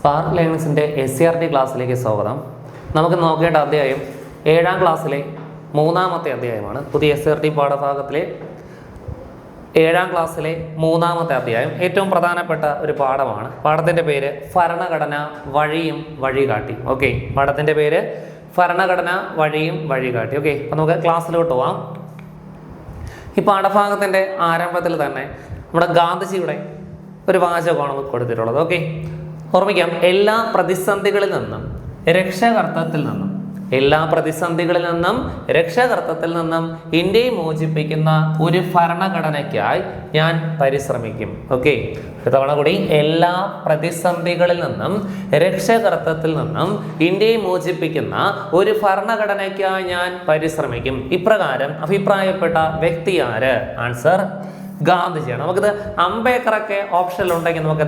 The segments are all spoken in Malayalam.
സ്പാർക്ക് ലേണിങ്സിന്റെ എസ് സി ആർ ടി ക്ലാസ്സിലേക്ക് സ്വാഗതം. നമുക്ക് നോക്കേണ്ട അധ്യായം ഏഴാം ക്ലാസ്സിലെ മൂന്നാമത്തെ അധ്യായമാണ്. പുതിയ എസ് സി ആർ ടി പാഠഭാഗത്തിലെ ഏഴാം ക്ലാസ്സിലെ മൂന്നാമത്തെ അധ്യായം ഏറ്റവും പ്രധാനപ്പെട്ട ഒരു പാഠമാണ്. പാഠത്തിന്റെ പേര് ഭരണഘടന വഴിയും വഴികാട്ടി. ഓക്കെ പാഠത്തിന്റെ പേര് ഭരണഘടന വഴിയും വഴികാട്ടി. ഓക്കെ അപ്പം നമുക്ക് ക്ലാസ്സിലോട്ട് പോവാം. ഈ പാഠഭാഗത്തിന്റെ ആരംഭത്തിൽ തന്നെ നമ്മുടെ ഗാന്ധിജിയുടെ ഒരു വാചകമാണ് കൊടുത്തിട്ടുള്ളത്. ഓക്കെ ഓർമ്മിക്കാം എല്ലാ പ്രതിസന്ധികളിൽ നിന്നും രക്ഷകർത്തത്തിൽ നിന്നും എല്ലാ പ്രതിസന്ധികളിൽ നിന്നും രക്ഷാകർത്തത്തിൽ നിന്നും ഇന്ത്യയെ മോചിപ്പിക്കുന്ന ഒരു ഭരണഘടനയ്ക്കായി ഞാൻ പരിശ്രമിക്കും. ഓക്കെ? തവണ കൂടി എല്ലാ പ്രതിസന്ധികളിൽ നിന്നും രക്ഷകർത്തത്തിൽ നിന്നും ഇന്ത്യയെ മോചിപ്പിക്കുന്ന ഒരു ഭരണഘടനയ്ക്കായി ഞാൻ പരിശ്രമിക്കും. ഇപ്രകാരം അഭിപ്രായപ്പെട്ട വ്യക്തി ആര്? ആൻസർ ഗാന്ധിജിയാണ് നമുക്കിത് അംബേദ്കറൊക്കെ ഓപ്ഷനിൽ ഉണ്ടെങ്കിൽ നമുക്ക്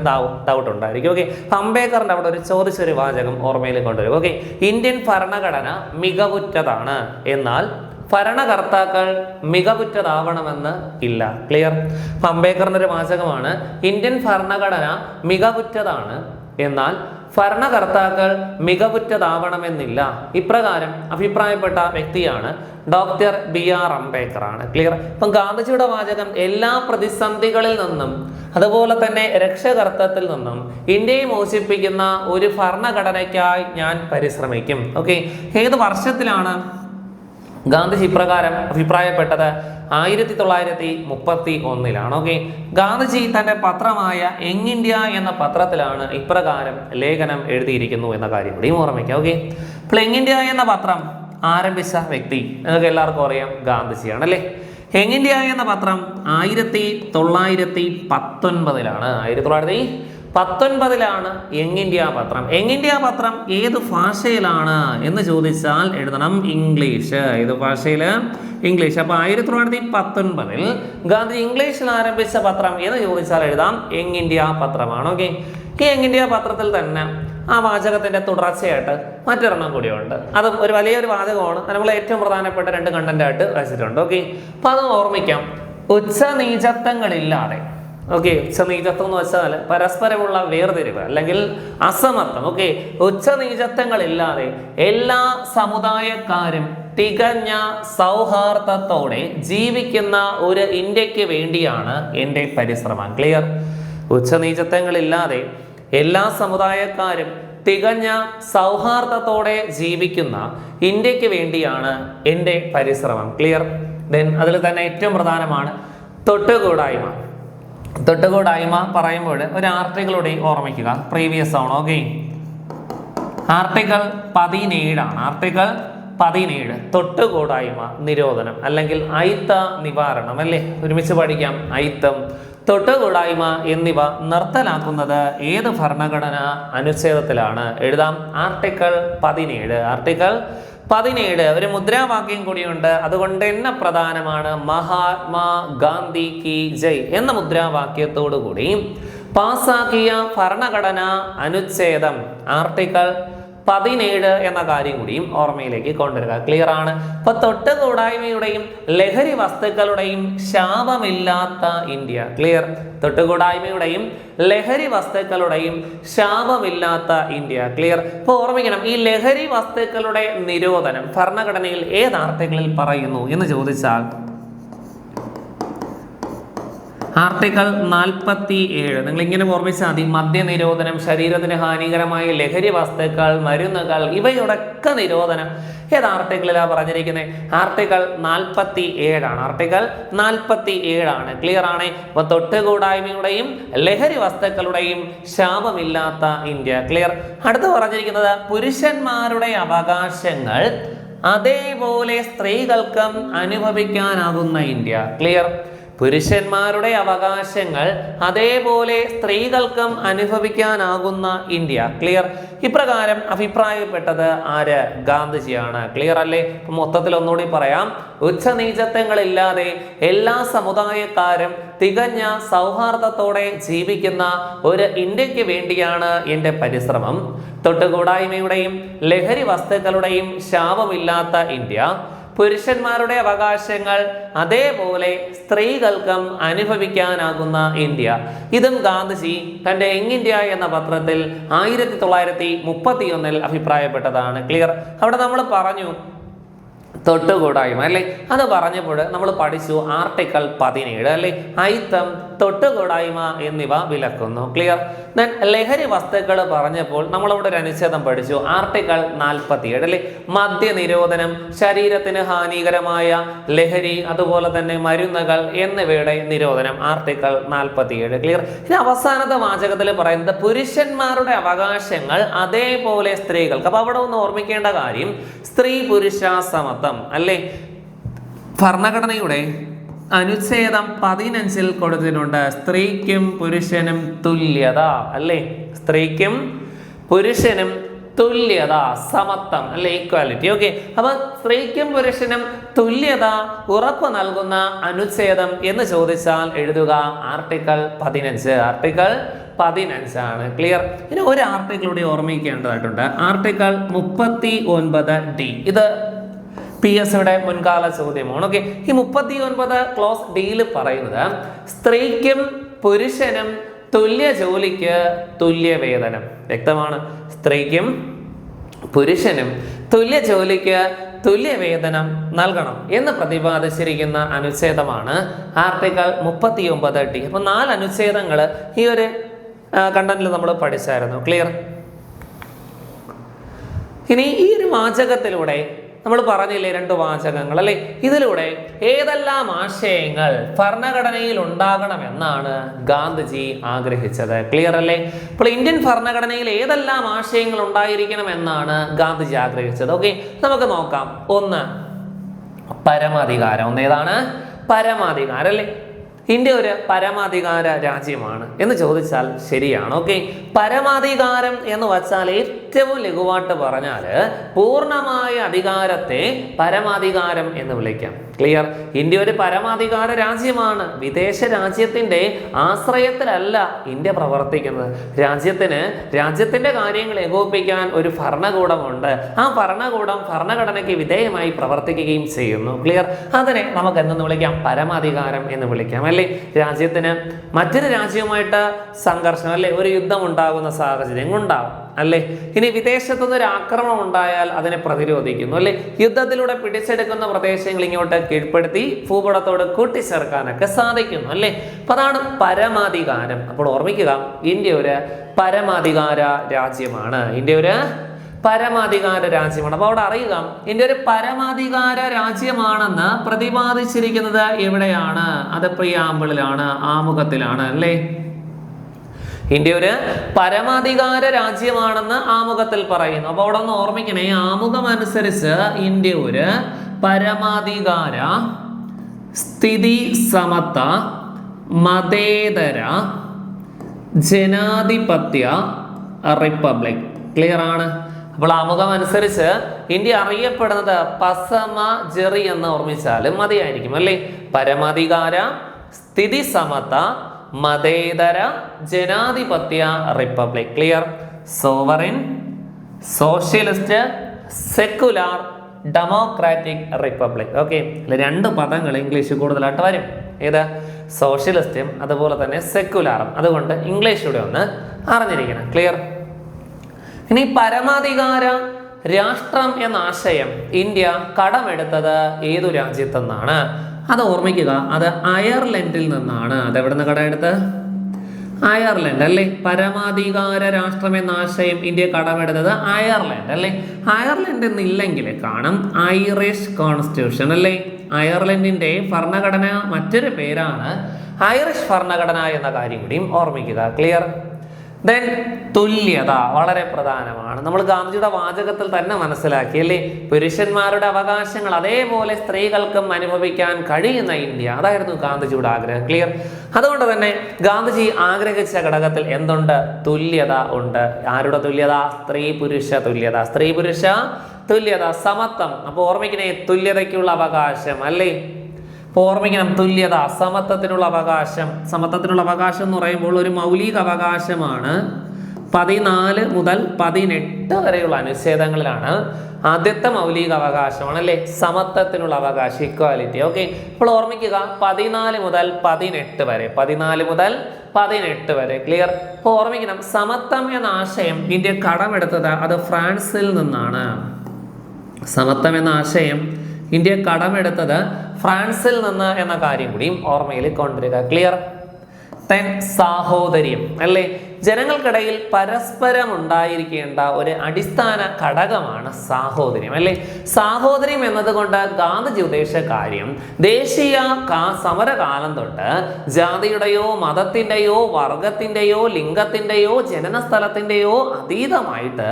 ഡൗട്ട് ഉണ്ടായിരിക്കും. ഓക്കെ അംബേദ്കറിന്റെ അവിടെ ഒരു ചോദിച്ചൊരു വാചകം ഓർമ്മയിൽ കൊണ്ടുവരും. ഓക്കെ ഇന്ത്യൻ ഭരണഘടന മികവുറ്റതാണ്. എന്നാൽ ഭരണകർത്താക്കൾ മികവുറ്റതാവണമെന്ന് ഇല്ല. ക്ലിയർ അംബേദ്കറിന്റെ ഒരു വാചകമാണ് ഇന്ത്യൻ ഭരണഘടന മികവുറ്റതാണ്. എന്നാൽ ഭരണകർത്താക്കൾ മികവുറ്റതാവണമെന്നില്ല. ഇപ്രകാരം അഭിപ്രായപ്പെട്ട വ്യക്തിയാണ് ഡോക്ടർ ബി ആർ അംബേദ്കർ ആണ് ക്ലിയർ? ഇപ്പം ഗാന്ധിജിയുടെ വാചകം എല്ലാ പ്രതിസന്ധികളിൽ നിന്നും അതുപോലെ തന്നെ രക്ഷകർത്തത്തിൽ നിന്നും ഇന്ത്യയെ മോചിപ്പിക്കുന്ന ഒരു ഭരണഘടനയ്ക്കായി ഞാൻ പരിശ്രമിക്കും. ഓക്കെ? ഏത് വർഷത്തിലാണ് ഗാന്ധിജി ഇപ്രകാരം അഭിപ്രായപ്പെട്ടത് ആയിരത്തി തൊള്ളായിരത്തി മുപ്പത്തി ഒന്നിലാണ് ഓക്കെ ഗാന്ധിജി തന്റെ പത്രമായ യങ് ഇന്ത്യ എന്ന പത്രത്തിലാണ് ഇപ്രകാരം ലേഖനം എഴുതിയിരിക്കുന്നു എന്ന കാര്യം കൂടിയും ഓർമ്മിക്കാം ഓക്കെ അപ്പോൾ യങ് ഇന്ത്യ എന്ന പത്രം ആരംഭിച്ച വ്യക്തി നിങ്ങൾക്ക് എല്ലാവർക്കും അറിയാം ഗാന്ധിജിയാണ് അല്ലേ? യങ് ഇന്ത്യ എന്ന പത്രം ആയിരത്തി തൊള്ളായിരത്തി പത്തൊൻപതിലാണ് ആയിരത്തി തൊള്ളായിരത്തി പത്തൊൻപതിലാണ് യങ് ഇന്ത്യ പത്രം. യങ് ഇന്ത്യ പത്രം ഏത് ഭാഷയിലാണ് എന്ന് ചോദിച്ചാൽ എഴുതണം ഇംഗ്ലീഷ്. ഏത് ഭാഷയിൽ ഇംഗ്ലീഷ്. അപ്പോൾ ആയിരത്തി തൊള്ളായിരത്തി പത്തൊൻപതിൽ ഗാന്ധി ഇംഗ്ലീഷിൽ ആരംഭിച്ച പത്രം എന്ന് ചോദിച്ചാൽ എഴുതാം യങ് ഇന്ത്യ പത്രമാണ്. ഓക്കെ? ഈ യങ് ഇന്ത്യ പത്രത്തിൽ തന്നെ ആ വാചകത്തിന്റെ തുടർച്ചയായിട്ട് മറ്റൊരെണ്ണം കൂടിയുണ്ട്. അതും ഒരു വലിയൊരു വാചകമാണ്. നമ്മൾ ഏറ്റവും പ്രധാനപ്പെട്ട രണ്ട് കണ്ടന്റായിട്ട് വെച്ചിട്ടുണ്ട് ഓക്കെ? അപ്പോൾ അത് ഓർമ്മിക്കാം. ഉച്ച നീചത്വങ്ങളില്ലാതെ ഓക്കെ ഉച്ചനീചത്വം എന്ന് വെച്ചാൽ പരസ്പരമുള്ള വേർതിരിവ് അല്ലെങ്കിൽ അസമത്വം. ഓക്കെ ഉച്ചനീചത്വങ്ങളില്ലാതെ എല്ലാ സമുദായക്കാരും തികഞ്ഞ സൗഹാർദ്ദത്തോടെ ജീവിക്കുന്ന ഒരു ഇന്ത്യയ്ക്ക് വേണ്ടിയാണ് എന്റെ പരിശ്രമം. ക്ലിയർ ഉച്ചനീചത്വങ്ങളില്ലാതെ എല്ലാ സമുദായക്കാരും തികഞ്ഞ സൗഹാർദ്ദത്തോടെ ജീവിക്കുന്ന ഇന്ത്യയ്ക്ക് വേണ്ടിയാണ് എന്റെ പരിശ്രമം. ക്ലിയർ ദെൻ അതിൽ തന്നെ ഏറ്റവും പ്രധാനമാണ് തൊട്ടുകൂടായ്മ. തൊട്ടുകൂടായ്മ പറയുമ്പോൾ ഒരു ആർട്ടിക്കിളൂടെ ഓർമ്മിക്കുക പ്രീവിയസ് ആണ് ഓക്കെ ആർട്ടിക്കിൾ പതിനേഴാണ്. ആർട്ടിക്കിൾ പതിനേഴ്. തൊട്ടുകൂടായ്മ നിരോധനം അല്ലെങ്കിൽ അയിത്ത നിവാരണം അല്ലേ? ഒരുമിച്ച് പഠിക്കാം. അയിത്തം. തൊട്ടുകൂടായ്മ എന്നിവ നിർത്തലാക്കുന്നത് ഏത് ഭരണഘടന അനുച്ഛേദത്തിലാണ്? എഴുതാം. ആർട്ടിക്കിൾ പതിനേഴ്. ആർട്ടിക്കിൾ പതിനേഴ്. ഒരു മുദ്രാവാക്യം കൂടിയുണ്ട്. അതുകൊണ്ട് തന്നെ പ്രധാനമാണ് മഹാത്മാ ഗാന്ധി കി ജയ് എന്ന മുദ്രാവാക്യത്തോടു കൂടി പാസാക്കിയ ഭരണഘടന അനുച്ഛേദം. ആർട്ടിക്കിൾ പതിനേഴ് എന്ന കാര്യം കൂടിയും ഓർമ്മയിലേക്ക് കൊണ്ടുവരിക. ക്ലിയർ ആണ്? ഇപ്പൊ തൊട്ടുകൂടായ്മയുടെയും ലഹരി വസ്തുക്കളുടെയും ശാപമില്ലാത്ത ഇന്ത്യ. ക്ലിയർ തൊട്ടുകൂടായ്മയുടെയും ലഹരി വസ്തുക്കളുടെയും ശാപമില്ലാത്ത ഇന്ത്യ. ക്ലിയർ ഇപ്പൊ ഓർമ്മിക്കണം ഈ ലഹരി വസ്തുക്കളുടെ നിരോധനം ഭരണഘടനയിൽ ഏത് ആർട്ടിക്കിളിൽ പറയുന്നു എന്ന് ചോദിച്ചാൽ ആർട്ടിക്കിൾ നാൽപ്പത്തി ഏഴ് നിങ്ങൾ ഇങ്ങനെ ഓർമ്മിച്ചാൽ മതി മദ്യനിരോധനം ശരീരത്തിന് ഹാനികരമായ ലഹരി വസ്തുക്കൾ മരുന്നുകൾ ഇവയുടെയൊക്കെ നിരോധനം. ഏത് ആർട്ടിക്കിളിലാണ് പറഞ്ഞിരിക്കുന്നത് ആർട്ടിക്കിൾ നാൽപ്പത്തി ഏഴാണ് ആർട്ടിക്കിൾ നാൽപ്പത്തി ഏഴാണ് ക്ലിയർ ആണ്? ഇപ്പൊ തൊട്ടുകൂടായ്മയുടെയും ലഹരി വസ്തുക്കളുടെയും ശാപമില്ലാത്ത ഇന്ത്യ. ക്ലിയർ അടുത്ത് പറഞ്ഞിരിക്കുന്നത് പുരുഷന്മാരുടെ അവകാശങ്ങൾ അതേപോലെ സ്ത്രീകൾക്കും അനുഭവിക്കാനാകുന്ന ഇന്ത്യ. ക്ലിയർ പുരുഷന്മാരുടെ അവകാശങ്ങൾ അതേപോലെ സ്ത്രീകൾക്കും അനുഭവിക്കാനാകുന്ന ഇന്ത്യ. ക്ലിയർ ഇപ്രകാരം അഭിപ്രായപ്പെട്ടത് ആര്? ഗാന്ധിജിയാണ്. ക്ലിയർ അല്ലേ? മൊത്തത്തിൽ ഒന്നുകൂടി പറയാം. ഉച്ചനീചത്വങ്ങളില്ലാതെ എല്ലാ സമുദായക്കാരും തികഞ്ഞ സൗഹാർദ്ദത്തോടെ ജീവിക്കുന്ന ഒരു ഇന്ത്യയ്ക്ക് വേണ്ടിയാണ് എന്റെ പരിശ്രമം. തൊട്ടുകൂടായ്മയുടെയും ലഹരി വസ്തുക്കളുടെയും ശാപമില്ലാത്ത ഇന്ത്യ. പുരുഷന്മാരുടെ അവകാശങ്ങൾ അതേപോലെ സ്ത്രീകൾക്കും അനുഭവിക്കാനാകുന്ന ഇന്ത്യ. ഇതും ഗാന്ധിജി തന്റെ യങ് ഇന്ത്യ എന്ന പത്രത്തിൽ ആയിരത്തി തൊള്ളായിരത്തി മുപ്പത്തി ഒന്നിൽ അഭിപ്രായപ്പെട്ടതാണ്. ക്ലിയർ അവിടെ നമ്മൾ പറഞ്ഞു തൊട്ടുകൂടായ്മ അല്ലേ? അത് പറഞ്ഞപ്പോൾ നമ്മൾ പഠിച്ചു ആർട്ടിക്കിൾ പതിനേഴ് അല്ലേ? ഐത്തം തൊട്ടുകൂടായ്മ എന്നിവ വിലക്കുന്നു. ക്ലിയർ ദെൻ ലഹരി വസ്തുക്കൾ പറഞ്ഞപ്പോൾ നമ്മളവിടെ ഒരു അനുച്ഛേദം പഠിച്ചു. ആർട്ടിക്കിൾ നാൽപ്പത്തിയേഴ് അല്ലേ? മദ്യ നിരോധനം ശരീരത്തിന് ഹാനികരമായ ലഹരി അതുപോലെ തന്നെ മരുന്നുകൾ എന്നിവയുടെ നിരോധനം. ആർട്ടിക്കിൾ നാൽപ്പത്തിയേഴ് ക്ലിയർ ഇനി അവസാനത്തെ വാചകത്തിൽ പറയുന്നത് പുരുഷന്മാരുടെ അവകാശങ്ങൾ അതേപോലെ സ്ത്രീകൾക്ക്. അപ്പൊ അവിടെ ഒന്ന് ഓർമ്മിക്കേണ്ട കാര്യം സ്ത്രീ പുരുഷ സമത്വം അല്ലേ? ഭരണഘടനയുടെ അനുച്ഛേദം പതിനഞ്ചിൽ കൊടുത്തിട്ടുണ്ട്. സ്ത്രീക്കും പുരുഷനും തുല്യത അല്ലേ? സ്ത്രീക്കും പുരുഷനും തുല്യത സമത്വം അല്ലെ? ഈക്വാലിറ്റി ഓക്കെ അപ്പൊ സ്ത്രീക്കും പുരുഷനും തുല്യത ഉറപ്പ് നൽകുന്ന അനുച്ഛേദം എന്ന് ചോദിച്ചാൽ എഴുതുക ആർട്ടിക്കിൾ പതിനഞ്ച്. ആർട്ടിക്കിൾ പതിനഞ്ചാണ്. ക്ലിയർ ഇനി ഒരു ആർട്ടിക്കിൾ ഓർമ്മിക്കേണ്ടതായിട്ടുണ്ട്. ആർട്ടിക്കിൾ മുപ്പത്തി ഒൻപത് ഡി ഇത് പി എസ് യുടെ മുൻകാല ചോദ്യമാണ്. ഓക്കെ ഈ മുപ്പത്തി ഒൻപത് ക്ലോസ് ഡിയിൽ പറയുന്നത് സ്ത്രീക്കും പുരുഷനും തുല്യ ജോലിക്ക് തുല്യ വേതനം. വ്യക്തമാണ്. സ്ത്രീക്കും പുരുഷനും തുല്യ ജോലിക്ക് തുല്യ വേതനം നൽകണം എന്ന് പ്രതിപാദിച്ചിരിക്കുന്ന അനുച്ഛേദമാണ് ആർട്ടിക്കൽ മുപ്പത്തി ഒമ്പത് ടി അപ്പൊ നാല് അനുച്ഛേദങ്ങൾ ഈ ഒരു കണ്ടന്റിൽ നമ്മൾ പഠിച്ചായിരുന്നു. ക്ലിയർ? ഇനി ഈ ഒരു വാചകത്തിലൂടെ നമ്മൾ പറഞ്ഞില്ലേ രണ്ട് വാചകങ്ങൾ അല്ലെ? ഇതിലൂടെ ഏതെല്ലാം ആശയങ്ങൾ ഭരണഘടനയിൽ ഉണ്ടാകണമെന്നാണ് ഗാന്ധിജി ആഗ്രഹിച്ചത്. ക്ലിയർ അല്ലേ? അപ്പോൾ ഇന്ത്യൻ ഭരണഘടനയിൽ ഏതെല്ലാം ആശയങ്ങൾ ഉണ്ടായിരിക്കണം എന്നാണ് ഗാന്ധിജി ആഗ്രഹിച്ചത്. ഓക്കെ നമുക്ക് നോക്കാം. ഒന്ന് പരമാധികാരം. ഒന്ന് ഏതാണ്? പരമാധികാരം അല്ലേ? ഇന്ത്യ ഒരു പരമാധികാര രാജ്യമാണ് എന്ന് ചോദിച്ചാൽ ശരിയാണ് ഓക്കെ പരമാധികാരം എന്ന് വച്ചാൽ ഏറ്റവും ലഘുവായിട്ട് പറഞ്ഞാൽ പൂർണമായ അധികാരത്തെ പരമാധികാരം എന്ന് വിളിക്കാം. ക്ലിയർ ഇന്ത്യ ഒരു പരമാധികാര രാജ്യമാണ്. വിദേശ രാജ്യത്തിന്റെ ആശ്രയത്തിലല്ല ഇന്ത്യ പ്രവർത്തിക്കുന്നത്. രാജ്യത്തിന് രാജ്യത്തിന്റെ കാര്യങ്ങൾ ഏകോപിപ്പിക്കാൻ ഒരു ഭരണകൂടമുണ്ട്. ആ ഭരണകൂടം ഭരണഘടനയ്ക്ക് വിധേയമായി പ്രവർത്തിക്കുകയും ചെയ്യുന്നു. ക്ലിയർ അതിനെ നമുക്ക് എന്തെന്ന് വിളിക്കാം? പരമാധികാരം എന്ന് വിളിക്കാം. അല്ലേ? രാജ്യത്തിന് മറ്റൊരു രാജ്യവുമായിട്ട് സംഘർഷം അല്ലെ? ഒരു യുദ്ധം ഉണ്ടാകുന്ന സാഹചര്യം ഉണ്ടാവും അല്ലേ? ഇനി വിദേശത്തു നിന്ന് ഒരു ആക്രമണം ഉണ്ടായാൽ അതിനെ പ്രതിരോധിക്കുന്നു അല്ലെ? യുദ്ധത്തിലൂടെ പിടിച്ചെടുക്കുന്ന പ്രദേശങ്ങൾ ഇങ്ങോട്ട് കീഴ്പ്പെടുത്തി ഭൂപടത്തോട് കൂട്ടിച്ചേർക്കാനൊക്കെ സാധിക്കുന്നു അല്ലേ? അപ്പൊ അതാണ് പരമാധികാരം. അപ്പോൾ ഓർമ്മിക്കുക ഇന്ത്യ ഒരു പരമാധികാര രാജ്യമാണ്. ഇന്ത്യ ഒരു പരമാധികാര രാജ്യമാണ്. അപ്പോൾ അവിടെ അറിയുക ഇന്ത്യ ഒരു പരമാധികാര രാജ്യമാണെന്ന് പ്രതിപാദിച്ചിരിക്കുന്നത് എവിടെയാണ്? അത് പ്രിയാമ്പിളിലാണ് ആമുഖത്തിലാണ് അല്ലേ? ഇന്ത്യ ഒരു പരമാധികാര രാജ്യമാണെന്ന് ആമുഖത്തിൽ പറയുന്നു. അപ്പോൾ അവിടെ ഒന്ന് ഓർമ്മിക്കണേ ആമുഖം അനുസരിച്ച് ഇന്ത്യ ഒരു പരമാധികാര സ്ഥിതി സമത്വ മതേതര ജനാധിപത്യ റിപ്പബ്ലിക്. ക്ലിയർ ആണ്? അപ്പോൾ ആമുഖം അനുസരിച്ച് ഇന്ത്യ അറിയപ്പെടുന്നത് പസമ ജെറി എന്ന് ഓർമ്മിച്ചാലും മതിയായിരിക്കും അല്ലേ? പരമാധികാര സ്ഥിതി സമത മതേതര ജനാധിപത്യ republic. Clear sovereign socialist secular democratic republic okay രണ്ട് പദങ്ങൾ ഇംഗ്ലീഷ് കൂടുതലായിട്ട് വരും. ഏത്? സോഷ്യലിസ്റ്റും അതുപോലെ തന്നെ സെക്കുലാറും അതുകൊണ്ട് ഇംഗ്ലീഷ് കൂടെ ഒന്ന് അറിഞ്ഞിരിക്കണം. ക്ലിയർ ഇനി പരമാധികാര രാഷ്ട്രം എന്ന ആശയം ഇന്ത്യ കടമെടുത്തത് ഏതു രാജ്യത്തെന്നാണ്? അത് ഓർമ്മിക്കുക അത് അയർലൻഡിൽ നിന്നാണ്. അത് എവിടെ നിന്ന് കടമെടുത്ത് അയർലൻഡ് അല്ലേ? പരമാധികാര രാഷ്ട്രം എന്ന ആശയം ഇന്ത്യ കടമെടുത്തത് അയർലൻഡ് അല്ലേ? അയർലൻഡ് എന്നില്ലെങ്കിൽ കാണും ഐറിഷ് കോൺസ്റ്റിറ്റ്യൂഷൻ അല്ലേ? അയർലൻഡിന്റെ ഭരണഘടന മറ്റൊരു പേരാണ് ഐറിഷ് ഭരണഘടന എന്ന കാര്യം കൂടിയും ഓർമ്മിക്കുക. ക്ലിയർ ദെൻ തുല്യത വളരെ പ്രധാനമാണ്. നമ്മൾ ഗാന്ധിജിയുടെ വാചകത്തിൽ തന്നെ മനസ്സിലാക്കി അല്ലേ? പുരുഷന്മാരുടെ അവകാശങ്ങൾ അതേപോലെ സ്ത്രീകൾക്കും അനുഭവിക്കാൻ കഴിയുന്ന ഇന്ത്യ. അതായിരുന്നു ഗാന്ധിജിയുടെ ആഗ്രഹം. ക്ലിയർ അതുകൊണ്ട് തന്നെ ഗാന്ധിജി ആഗ്രഹിച്ച ഘടകത്തിൽ എന്തുണ്ട്? തുല്യത ഉണ്ട്. ആരുടെ തുല്യത? സ്ത്രീ പുരുഷ തുല്യത. സ്ത്രീ പുരുഷ തുല്യത സമത്വം. അപ്പോൾ ഓർമ്മിക്കണേ തുല്യതയ്ക്കുള്ള അവകാശം അല്ലേ? ഓർമ്മിക്കണം തുല്യത സമത്വത്തിനുള്ള അവകാശം. സമത്വത്തിനുള്ള അവകാശം എന്ന് പറയുമ്പോൾ ഒരു മൗലിക അവകാശമാണ്. പതിനാല് മുതൽ പതിനെട്ട് വരെയുള്ള അനുച്ഛേദങ്ങളിലാണ് ആദ്യത്തെ മൗലിക അവകാശമാണ് അല്ലേ? സമത്വത്തിനുള്ള അവകാശം ഇക്വാലിറ്റി ഓക്കെ അപ്പോൾ ഓർമ്മിക്കുക പതിനാല് മുതൽ പതിനെട്ട് വരെ പതിനാല് മുതൽ പതിനെട്ട് വരെ. ക്ലിയർ അപ്പോൾ ഓർമ്മിക്കണം സമത്വം എന്ന ആശയം ഇന്ത്യ കടമെടുത്തത് അത് ഫ്രാൻസിൽ നിന്നാണ്. സമത്വം എന്ന ആശയം ഇന്ത്യ കടമെടുത്തത് ഫ്രാൻസിൽ നിന്ന് എന്ന കാര്യം കൂടിയും ഓർമ്മയിൽ കൊണ്ടുവരിക. ക്ലിയർ തെൻ സാഹോദര്യം അല്ലേ? ജനങ്ങൾക്കിടയിൽ പരസ്പരം ഉണ്ടായിരിക്കേണ്ട ഒരു അടിസ്ഥാന ഘടകമാണ് സാഹോദര്യം അല്ലെ? സാഹോദര്യം എന്നതുകൊണ്ട് ഗാന്ധിജി ഉദ്ദേശിച്ച കാര്യം ദേശീയ സമരകാലം തൊട്ട് ജാതിയുടെയോ മതത്തിന്റെയോ വർഗത്തിന്റെയോ ലിംഗത്തിന്റെയോ ജനന സ്ഥലത്തിന്റെയോ അതീതമായിട്ട്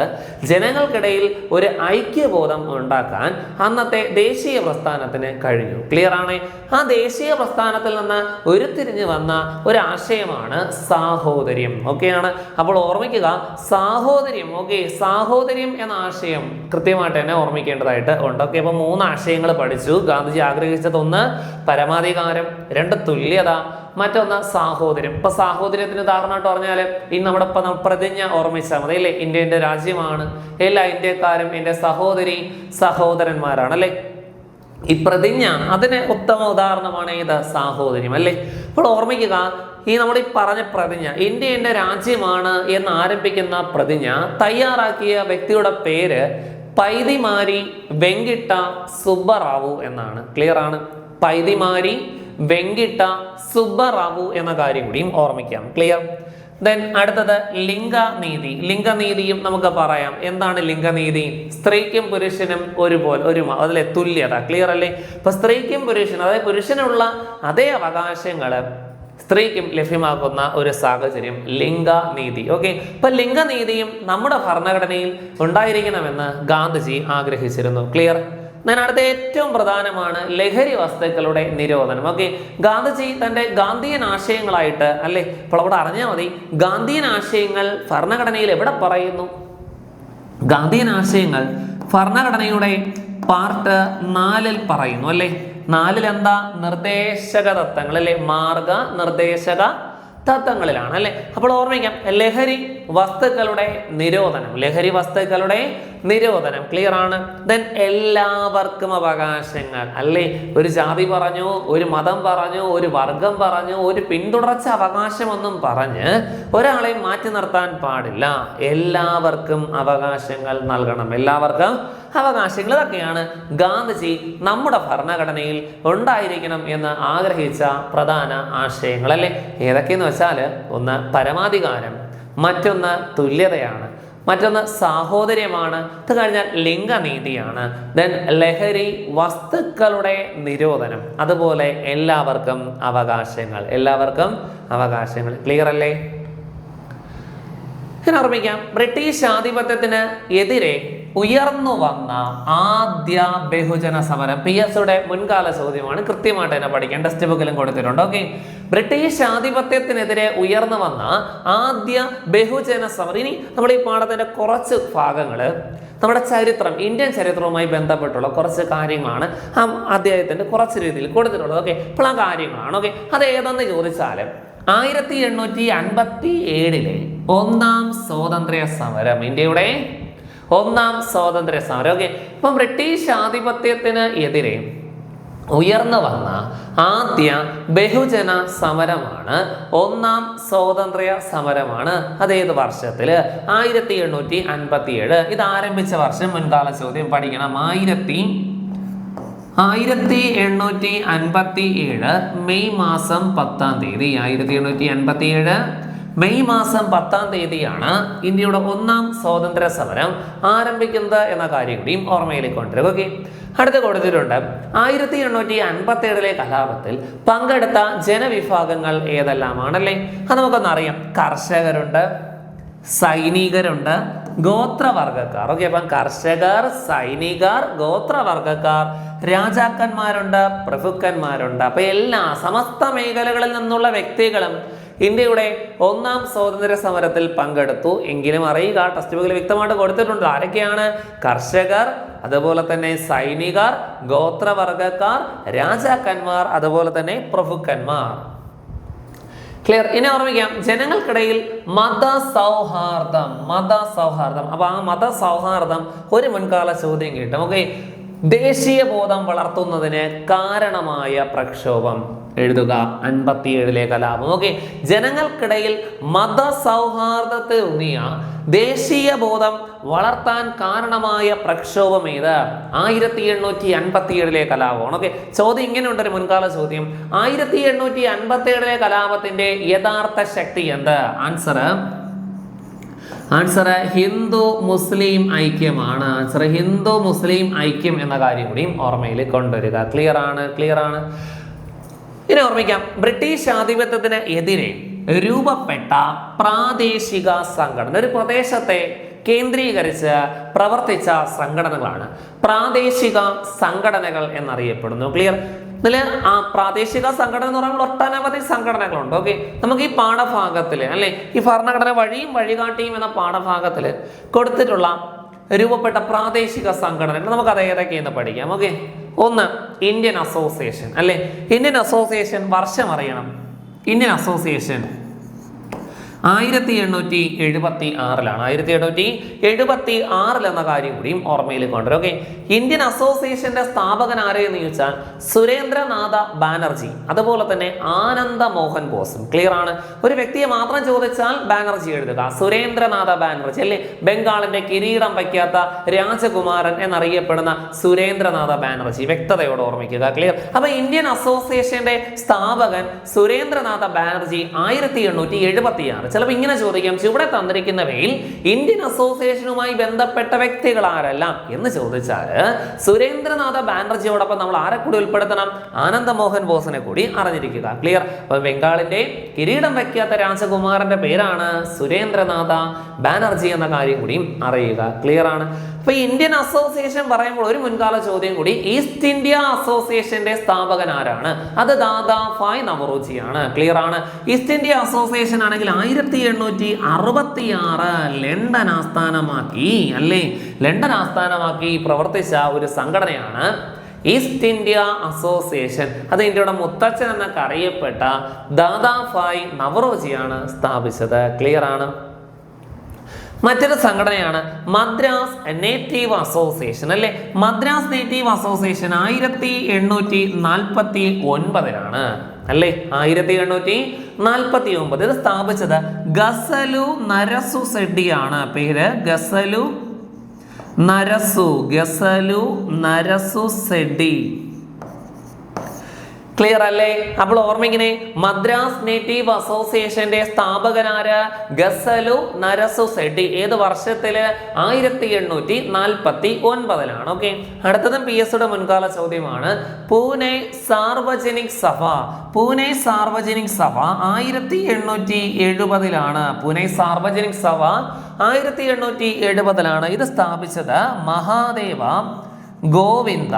ജനങ്ങൾക്കിടയിൽ ഒരു ഐക്യബോധം ഉണ്ടാക്കാൻ അന്നത്തെ ദേശീയ പ്രസ്ഥാനത്തിന് കഴിഞ്ഞു. ക്ലിയർ ആണ്? ആ ദേശീയ പ്രസ്ഥാനത്തിൽ നിന്ന് ഉരുത്തിരിഞ്ഞു വന്ന ഒരു ആശയമാണ് സാഹോദര്യം ഓക്കെയാണ് അപ്പോൾ ഓർമ്മിക്കുക സാഹോദര്യം ഓക്കെ സാഹോദര്യം എന്ന ആശയം കൃത്യമായിട്ട് തന്നെ ഓർമ്മിക്കേണ്ടതായിട്ട് ഉണ്ട്. ഓക്കെ അപ്പോൾ മൂന്ന് ആശയങ്ങൾ പഠിച്ചു. ഗാന്ധിജി ആഗ്രഹിച്ചത് ഒന്ന് പരമാധികാരം. രണ്ട് തുല്യത. മറ്റൊന്ന് സാഹോദര്യം. ഇപ്പൊ സാഹോദര്യത്തിന് ഉദാഹരണമായിട്ട് പറഞ്ഞാൽ ഇന്ന് നമ്മുടെ പ്രതിജ്ഞ ഓർമ്മിച്ചാൽ മതി അല്ലേ? ഇന്ത്യ എന്റെ രാജ്യമാണ്. എല്ലാ ഇന്ത്യക്കാരും എന്റെ സഹോദരി സഹോദരന്മാരാണ് അല്ലേ? ഈ പ്രതിജ്ഞ അതിന് ഉത്തമ ഉദാഹരണമാണ് ഏത്? സാഹോദര്യം അല്ലേ? അപ്പോൾ ഓർമ്മിക്കുക ഈ നമ്മൾ ഈ പറഞ്ഞ പ്രതിജ്ഞ ഇന്ത്യ എന്റെ രാജ്യമാണ് എന്ന് ആരംഭിക്കുന്ന പ്രതിജ്ഞ തയ്യാറാക്കിയ വ്യക്തിയുടെ പേര് പൈതിമാരി വെങ്കിട്ട സുബ്ബറാവു എന്നാണ്. ക്ലിയർ ആണ്? പൈതിമാരി വെങ്കിട്ട സുബ്ബറാവു എന്ന കാര്യം കൂടിയും ഓർമ്മിക്കാം. ക്ലിയർ ദെൻ അടുത്തത് ലിംഗനീതി. ലിംഗനീതിയും നമുക്ക് പറയാം. എന്താണ് ലിംഗനീതി? സ്ത്രീക്കും പുരുഷനും ഒരുപോലെ ഒരു അതിലെ തുല്യത. ക്ലിയർ അല്ലേ? ഇപ്പൊ സ്ത്രീക്കും പുരുഷനും അതായത് പുരുഷനുള്ള അതേ അവകാശങ്ങൾ സ്ത്രീക്കും ലഭ്യമാക്കുന്ന ഒരു സാഹചര്യം ലിംഗനീതി. ഓക്കെ ഇപ്പൊ ലിംഗനീതിയും നമ്മുടെ ഭരണഘടനയിൽ ഉണ്ടായിരിക്കണമെന്ന് ഗാന്ധിജി ആഗ്രഹിച്ചിരുന്നു. ക്ലിയർ ഞാൻ അടുത്ത ഏറ്റവും പ്രധാനമാണ് ലഹരി വസ്തുക്കളുടെ നിരോധനം. ഓക്കെ ഗാന്ധിജി തന്റെ ഗാന്ധിയൻ ആശയങ്ങളായിട്ട് അല്ലേ? ഇപ്പോൾ അവിടെ അറിഞ്ഞാൽ മതി. ഗാന്ധിയൻ ആശയങ്ങൾ ഭരണഘടനയിൽ എവിടെ പറയുന്നു? ഗാന്ധിയൻ ആശയങ്ങൾ ഭരണഘടനയുടെ പാർട്ട് നാലിൽ പറയുന്നു അല്ലേ? നാലിൽ എന്താ നിർദ്ദേശക തത്വങ്ങൾ അല്ലെ മാർഗ നിർദ്ദേശക തത്വങ്ങളിലാണ് അല്ലെ? അപ്പോൾ ഓർമ്മിക്കാം ലഹരി വസ്തുക്കളുടെ നിരോധനം ലഹരി വസ്തുക്കളുടെ നിരോധനം ക്ലിയർ ആണ്? ദെൻ എല്ലാവർക്കും അവകാശങ്ങൾ അല്ലേ? ഒരു ജാതി പറഞ്ഞു ഒരു മതം പറഞ്ഞു ഒരു വർഗം പറഞ്ഞു ഒരു പിന്തുടർച്ച അവകാശമൊന്നും പറഞ്ഞ് ഒരാളെ മാറ്റി നിർത്താൻ പാടില്ല. എല്ലാവർക്കും അവകാശങ്ങൾ നൽകണം. എല്ലാവർക്കും അവകാശങ്ങൾ ഇതൊക്കെയാണ് ഗാന്ധിജി നമ്മുടെ ഭരണഘടനയിൽ ഉണ്ടായിരിക്കണം എന്ന് ആഗ്രഹിച്ച പ്രധാന ആശയങ്ങൾ അല്ലേ ഏതൊക്കെയെന്ന് വെച്ചാൽ ഒന്ന് പരമാധികാരം മറ്റൊന്ന് തുല്യതയാണ് മറ്റൊന്ന് സാഹോദര്യമാണ് ഇത് കഴിഞ്ഞാൽ ലിംഗനീതിയാണ് ദെൻ ലഹരി വസ്തുക്കളുടെ നിരോധനം അതുപോലെ എല്ലാവർക്കും അവകാശങ്ങൾ എല്ലാവർക്കും അവകാശങ്ങൾ. ക്ലിയർ അല്ലേ? ഓർമ്മിക്കാം. ബ്രിട്ടീഷ് ആധിപത്യത്തിന് എതിരെ ഉയർന്നു വന്ന ആദ്യ ബഹുജന സമരം. പി എസ് മുൻകാല ചോദ്യമാണ്. കൃത്യമായിട്ട് തന്നെ പഠിക്കാൻ ടെക്സ്റ്റ് ബുക്കിലും കൊടുത്തിട്ടുണ്ട്. ഓക്കെ ബ്രിട്ടീഷ് ആധിപത്യത്തിനെതിരെ ഉയർന്നു വന്ന ആദ്യ ബഹുജന സമരം. ഇനി നമ്മൾ ഈ പാഠത്തിന്റെ കുറച്ച് ഭാഗങ്ങൾ നമ്മുടെ ചരിത്രം ഇന്ത്യൻ ചരിത്രവുമായി ബന്ധപ്പെട്ടുള്ള കുറച്ച് കാര്യങ്ങളാണ് ആ അദ്ദേഹത്തിന്റെ കുറച്ച് രീതിയിൽ കൊടുത്തിട്ടുള്ളത്. ഓക്കെ ഇപ്പോൾ ആ കാര്യങ്ങളാണ്. ഓക്കെ അത് ഏതെന്ന് ചോദിച്ചാൽ ആയിരത്തി എണ്ണൂറ്റി അൻപത്തി ഏഴിലെ ഒന്നാം സ്വാതന്ത്ര്യ സമരം ഇന്ത്യയുടെ ഒന്നാം സ്വാതന്ത്ര്യ സമരം ഓക്കെ ഇപ്പം ബ്രിട്ടീഷ് ആധിപത്യത്തിന് എതിരെ ഉയർന്നു വന്ന ആദ്യ ബഹുജന സമരമാണ് ഒന്നാം സ്വാതന്ത്ര്യ സമരമാണ്. അതേത് വർഷത്തിൽ ആയിരത്തി എണ്ണൂറ്റി അൻപത്തി ഏഴ് ഇത് ആരംഭിച്ച വർഷം മുൻകാല ചോദ്യം പഠിക്കണം. ആയിരത്തി ആയിരത്തി എണ്ണൂറ്റി അൻപത്തി ഏഴ് മെയ് മാസം പത്താം തീയതി. ആയിരത്തി എണ്ണൂറ്റി അൻപത്തി ഏഴ് മെയ് മാസം പത്താം തീയതിയാണ് ഇന്ത്യയുടെ ഒന്നാം സ്വാതന്ത്ര്യ സമരം ആരംഭിക്കുന്നത് എന്ന കാര്യം കൂടിയും ഓർമ്മയിലേക്ക് കൊണ്ടുവരിക ഓക്കെ? അടുത്ത കൊടുത്തിട്ടുണ്ട് ആയിരത്തി എണ്ണൂറ്റി അൻപത്തി ഏഴിലെ കലാപത്തിൽ പങ്കെടുത്ത ജനവിഭാഗങ്ങൾ ഏതെല്ലാമാണല്ലേ? അത് നമുക്കൊന്ന് അറിയാം. കർഷകരുണ്ട് സൈനികരുണ്ട് ഗോത്രവർഗക്കാർ ഓക്കെ അപ്പം കർഷകർ സൈനികർ ഗോത്രവർഗക്കാർ രാജാക്കന്മാരുണ്ട് പ്രഭുക്കന്മാരുണ്ട്. അപ്പൊ എല്ലാ സമസ്ത മേഖലകളിൽ നിന്നുള്ള വ്യക്തികളും ഇന്ത്യയുടെ ഒന്നാം സ്വാതന്ത്ര്യ സമരത്തിൽ പങ്കെടുത്തു. എങ്കിലും അറിയുക ടെസ്റ്റ് ബുക്കിൽ വ്യക്തമായിട്ട് കൊടുത്തിട്ടുണ്ട്. ആരൊക്കെയാണ്? കർഷകർ അതുപോലെ തന്നെ സൈനികർ ഗോത്രവർഗക്കാർ രാജാക്കന്മാർ അതുപോലെ തന്നെ പ്രഭുക്കന്മാർ. ക്ലിയർ ഇനി ഓർമ്മിക്കാം ജനങ്ങൾക്കിടയിൽ മത സൗഹാർദ്ദം മത സൗഹാർദ്ദം അപ്പൊ ആ മത സൗഹാർദ്ദം ഒരു മുൻകാല ചോദ്യം കിട്ടും. ഓക്കെ ദേശീയ ബോധം വളർത്തുന്നതിന് കാരണമായ പ്രക്ഷോഭം. എഴുതുക. അൻപത്തിയേഴിലെ കലാപം. ഓക്കെ. ജനങ്ങൾക്കിടയിൽ മത സൗഹാർദ്ദത്തെ ഊന്നിയ ദേശീയ ബോധം വളർത്താൻ കാരണമായ പ്രക്ഷോഭം ഏത്? ആയിരത്തി എണ്ണൂറ്റി അൻപത്തി ഏഴിലെ കലാപമാണ്. ഓക്കെ. ചോദ്യം ഇങ്ങനെയുണ്ട് ഒരു മുൻകാല ചോദ്യം. ആയിരത്തി എണ്ണൂറ്റി അൻപത്തി ഏഴിലെ കലാപത്തിന്റെ യഥാർത്ഥ ശക്തി എന്ത്? ആൻസർ ആൻസർ ഹിന്ദു മുസ്ലിം ഐക്യമാണ്. ആൻസർ ഹിന്ദു മുസ്ലിം ഐക്യം എന്ന കാര്യം കൂടിയും ഓർമ്മയിൽ കൊണ്ടുവരിക. ക്ലിയർ ആണ്? ക്ലിയർ ആണ്? ഇനി ഓർമ്മിക്കാം ബ്രിട്ടീഷ് ആധിപത്യത്തിന് എതിരെ രൂപപ്പെട്ട പ്രാദേശിക സംഘടന ഒരു പ്രദേശത്തെ കേന്ദ്രീകരിച്ച് പ്രവർത്തിച്ച സംഘടനകളാണ്. പ്രാദേശിക സംഘടനകൾ എന്നറിയപ്പെടുന്നു. ക്ലിയർ ഇതിൽ ആ പ്രാദേശിക സംഘടന എന്ന് പറയുമ്പോൾ ഒട്ടനവധി സംഘടനകളുണ്ട്. ഓക്കെ നമുക്ക് ഈ പാഠഭാഗത്തിൽ അല്ലെ? ഈ ഭരണഘടന വഴിയും വഴികാട്ടിയും എന്ന പാഠഭാഗത്തിൽ കൊടുത്തിട്ടുള്ള രൂപപ്പെട്ട പ്രാദേശിക സംഘടനകൾ. നമുക്ക് അത് ഏതൊക്കെയെന്ന് പഠിക്കാം. ഓക്കെ? ഒന്ന് ഇന്ത്യൻ അസോസിയേഷൻ. അല്ലെ? ഇന്ത്യൻ അസോസിയേഷൻ വർഷം അറിയണം. Indian association. ആയിരത്തി എണ്ണൂറ്റി എഴുപത്തി ആറിലാണ് ആയിരത്തി എണ്ണൂറ്റി എഴുപത്തി ആറിൽ എന്ന കാര്യം കൂടിയും ഓർമ്മയിൽ കൊണ്ടുവരും ഓക്കെ ഇന്ത്യൻ അസോസിയേഷന്റെ സ്ഥാപകൻ ആരെയെന്ന് ചോദിച്ചാൽ സുരേന്ദ്രനാഥ ബാനർജി അതുപോലെ തന്നെ ആനന്ദ മോഹൻ ബോസും. ക്ലിയർ ആണ്? ഒരു വ്യക്തിയെ മാത്രം ചോദിച്ചാൽ ബാനർജി എഴുതുക. സുരേന്ദ്രനാഥ ബാനർജി അല്ലെ? ബംഗാളിന്റെ കിരീടം വയ്ക്കാത്ത രാജകുമാരൻ എന്നറിയപ്പെടുന്ന സുരേന്ദ്രനാഥ ബാനർജി വ്യക്തതയോടെ ഓർമ്മിക്കുക ക്ലിയർ അപ്പൊ ഇന്ത്യൻ അസോസിയേഷന്റെ സ്ഥാപകൻ സുരേന്ദ്രനാഥ ബാനർജി ആയിരത്തി എണ്ണൂറ്റി എഴുപത്തി ആറ് ചിലപ്പോൾ ഇങ്ങനെ ചോദിക്കാം ചുവടെ തന്നിരിക്കുന്നവയിൽ ഇന്ത്യൻ അസോസിയേഷനുമായി ബന്ധപ്പെട്ട വ്യക്തികൾ ആരെല്ലാം? എന്ന് ചോദിച്ചാൽ സുരേന്ദ്രനാഥ ബാനർജിയോടൊപ്പം നമ്മൾ ആരെ കൂടി ഉൾപ്പെടുത്തണം? ആനന്ദമോഹൻ ബോസിനെ കൂടി അറിഞ്ഞിരിക്കുക. ക്ലിയർ അപ്പൊ ബംഗാളിന്റെ കിരീടം വയ്ക്കാത്ത രാജകുമാരന്റെ പേരാണ് സുരേന്ദ്രനാഥ ബാനർജി എന്ന കാര്യം കൂടിയും അറിയുക. ക്ലിയർ ആണ്? അപ്പൊ ഇന്ത്യൻ അസോസിയേഷൻ പറയുമ്പോൾ ഒരു മുൻകാല ചോദ്യം കൂടി ഈസ്റ്റ് ഇന്ത്യ അസോസിയേഷന്റെ സ്ഥാപകൻ ആരാണ്? അത് ദാദാ ഫായ് നവറോജിയാണ്. ക്ലിയർ ആണ്? ഈസ്റ്റ് ഇന്ത്യ അസോസിയേഷൻ ആണെങ്കിൽ ആയിരത്തി എണ്ണൂറ്റി അറുപത്തി ആറ് ലണ്ടൻ ആസ്ഥാനമാക്കി അല്ലേ? ലണ്ടൻ ആസ്ഥാനമാക്കി പ്രവർത്തിച്ച ഒരു സംഘടനയാണ് ഈസ്റ്റ് ഇന്ത്യ അസോസിയേഷൻ. അത് ഇന്ത്യയുടെ മുത്തച്ഛൻ എന്നൊക്കെ അറിയപ്പെട്ട ദാദാ ഫായ് നവറോജിയാണ് സ്ഥാപിച്ചത്. ക്ലിയർ ആണ്? മറ്റൊരു സംഘടനയാണ് മദ്രാസ് നേറ്റീവ് അസോസിയേഷൻ അല്ലെ? മദ്രാസ് നേറ്റീവ് അസോസിയേഷൻ ആയിരത്തി എണ്ണൂറ്റി നാൽപ്പത്തി ഒൻപതിലാണ് അല്ലേ? ആയിരത്തി എണ്ണൂറ്റി നാൽപ്പത്തി ഒമ്പത് ഇത് സ്ഥാപിച്ചത് ഗസലു നരസു സെഡി ആണ്. പേര് ഗസലു നരസു ഗസലു നരസു സെഡ്ഡി. ക്ലിയർ അല്ലേ? അപ്പോൾ ഓർമ്മിങ്ങനെ മദ്രാസ് നേറ്റീവ് അസോസിയേഷന്റെ സ്ഥാപകനാര് ഗസലു നരസു സെഡി ഏത് വർഷത്തിൽ? ആയിരത്തി എണ്ണൂറ്റി നാൽപ്പത്തി ഒൻപതിലാണ് ഓക്കെ അടുത്തതും പി എസ് മുൻകാല ചോദ്യമാണ്. പൂനെ സാർവജനിക് സഭ. പൂനെ സാർവജനിക് സഭ ആയിരത്തി എണ്ണൂറ്റി എഴുപതിലാണ് പൂനെ സാർവജനിക് സഭ ആയിരത്തി എണ്ണൂറ്റി എഴുപതിലാണ് ഇത് സ്ഥാപിച്ചത് മഹാദേവ ഗോവിന്ദ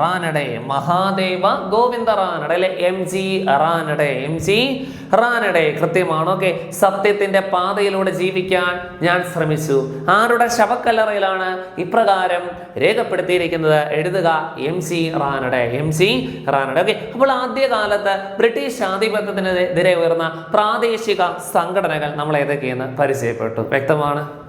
റാനഡെ മഹാദേവ ഗോവിന്ദ റാനഡ അല്ലെ? M G Ranade M G Ranade കൃത്യമാണ് ഓക്കെ സത്യത്തിന്റെ പാതയിലൂടെ ജീവിക്കാൻ ഞാൻ ശ്രമിച്ചു. ആരുടെ ശവക്കല്ലറയിലാണ് ഇപ്രകാരം രേഖപ്പെടുത്തിയിരിക്കുന്നത്? എഴുതുക M C Ranade M C Ranade okay അപ്പോൾ ആദ്യകാലത്ത് ബ്രിട്ടീഷ് ആധിപത്യത്തിനെതിരെ ഉയർന്ന പ്രാദേശിക സംഘടനകൾ നമ്മൾ ഏതൊക്കെയെന്ന് പരിചയപ്പെട്ടു. വ്യക്തമാണ്?